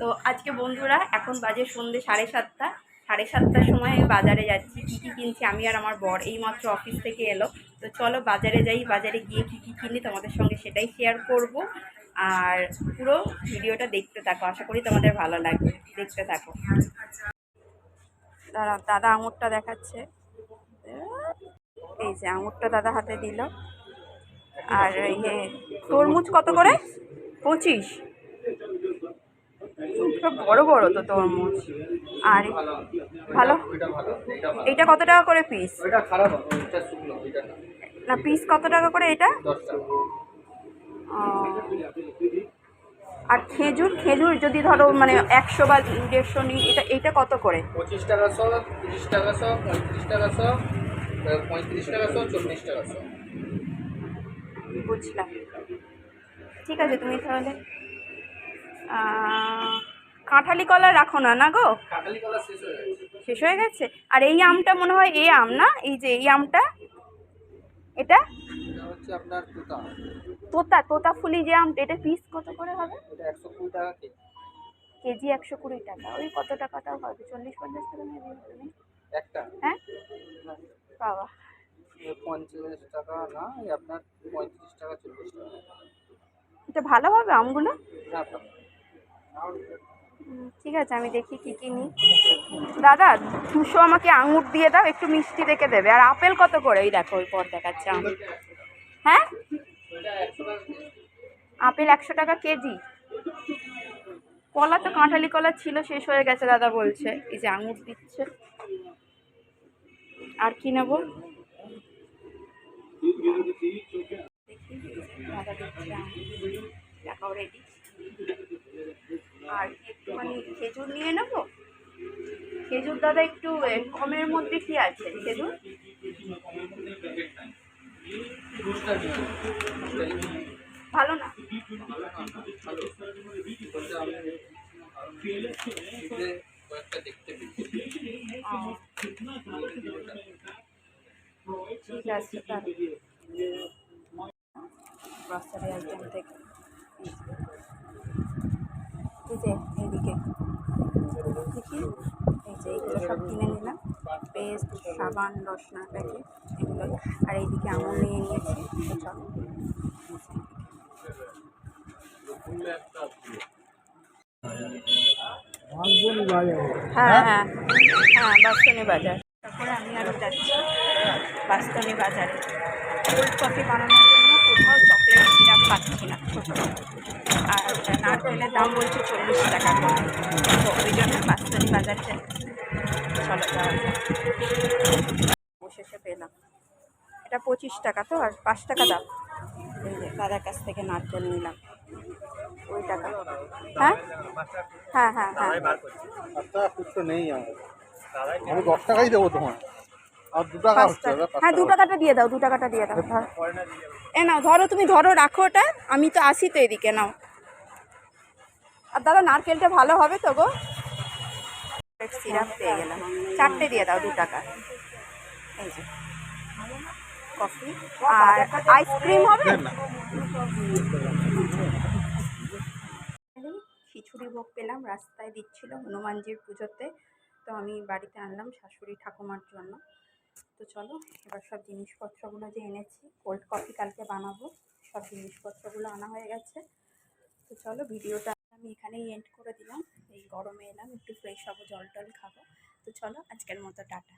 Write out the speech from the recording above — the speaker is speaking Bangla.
তো আজকে বন্ধুরা, এখন বাজে সন্ধ্যে সাড়ে সাতটা। সাড়ে সাতটার সময় আমি বাজারে যাচ্ছি, কী কী কিনছি আমি আর আমার বর। এইমাত্র অফিস থেকে এলো। তো চলো বাজারে যাই, বাজারে গিয়ে কী কী কিনি তোমাদের সঙ্গে সেটাই শেয়ার করব। আর পুরো ভিডিওটা দেখতে থাকো, আশা করি তোমাদের ভালো লাগবে। দেখতে থাকো। দাদা দাদা আঙুরটা দেখাচ্ছে। এই যে আঙুরটা দাদা হাতে দিল। আর ইয়ে তরমুজ কত করে? পঁচিশ। বড় বড় তো তরমুজ আর ভালো? এইটা কত টাকা করে পিস না। পিস কত টাকা করে এটা। আর খেজুর খেজুর যদি ধরো মানে একশো বা দেড়শো নিই এটা এইটা কত করে? পঁচিশ টাকা শো তিরিশ টাকা শো পঁয়ত্রিশ টাকা শো পঁয়ত্রিশ টাকা শো চল্লিশ টাকা শো। বুঝলাম। ঠিক আছে তুমি তাহলে আহ, কাঁঠালি কলা রাখো না না গো? শেষ হয়ে গেছে। শেষ হয়ে গেছে? আর এই আমটা মনে হয় এই আম না? এই যে এই আমটা? এটা? তুতা। তোতা ফুলি যে আমটা এটা পিস কত করে হবে? কেজি। একশো কুড়ি টাকা। ওই কত টাকাটাও হবে? চল্লিশ পঞ্চাশ টাকা একটা? হ্যাঁ? বাবা। পঞ্চাশ টাকা না এই আপনার পঁয়ত্রিশ টাকা চল্লিশ টাকা। এটা ভালো হবে আমগুলো? হ্যাঁ ঠিক আছে, আমি দেখি কি কি নিই। দাদা, দুশো আমাকে আঙুর দিয়ে দাও, একটু মিষ্টি রেখে দেবে। আর আপেল কত করে? ওই দেখো, ওই পর দেখাচ্ছে আম। হ্যাঁ। আপেল একশো টাকা কেজি? কলা তো কাঁঠালি কলা ছিল, শেষ হয়ে গেছে, দাদা বলছে। এই যে আঙুর দিচ্ছে। আর কি নেব? দাদা দিচ্ছে আঙুর। দেখাও রেডি আর একটুখানি খেজুর নিয়ে নেব? খেজুর দাদা একটু কমের মধ্যে কি আছে খেজুর? ভালো না? ঠিক আছে তাহলে। গ্রসারি আইটেম থেকে এই যে এইদিকে দেখি এই যে এইগুলো সব কিনে নিলাম। পেস্ট, সাবান রসনা প্যাকেট এগুলো। আর এইদিকে আমল নিয়ে নিয়েছি চলো। হ্যাঁ হ্যাঁ। হ্যাঁ বাস্তনি বাজার। তারপরে আমি আরও যাচ্ছি বাস্তনি বাজারে। কোল্ড কফি বানানোর জন্য কোথাও চকলেট সিরাপ পাচ্ছি না আর নারকেলের দাম বলছে চল্লিশ টাকা তো ওই জন্য বাস্তনি বাজারে যাচ্ছি। অবশেষে পেলাম। এটা পঁচিশ টাকা তো আর পাঁচ টাকা দাম। এই যে দাদার কাছ থেকে নারকেল নিলাম। ওই টাকা। হ্যাঁ? হ্যাঁ হ্যাঁ হ্যাঁ। টাকা নেই আমি দশ টাকাই দেবো তোমার আর দু টাকা হ্যাঁ দু টাকাটা দিয়ে দাও দু টাকাটা দিয়ে দাও। ধর এ নাও ধরো তুমি ধরো রাখো ওটা। আমি তো আসি তো এদিকে নাও। আর দাদা নারকেলটা ভালো হবে তো গো? সিরাপ পেয়ে গেলাম। চারটে দিয়ে দাও দু টাকা। এই যে কফি আর আইসক্রিম হবে। খিচুড়ি ভোগ পেলাম রাস্তায় দিচ্ছিল হনুমানজির পুজোতে। তো আমি বাড়িতে আনলাম শাশুড়ি ঠাকুমার জন্য। তো চলো এবার সব জিনিসপত্রগুলো যে এনেছি কোল্ড কফি কালকে বানাবো। সব জিনিসপত্রগুলো আনা হয়ে গেছে। তো চলো ভিডিওটা আমি এখানেই এন্ড করে দিলাম। এই গরমে এলাম একটু ফ্রেশ হব জল টল খাব। তো চলো আজকের মতো টাটা।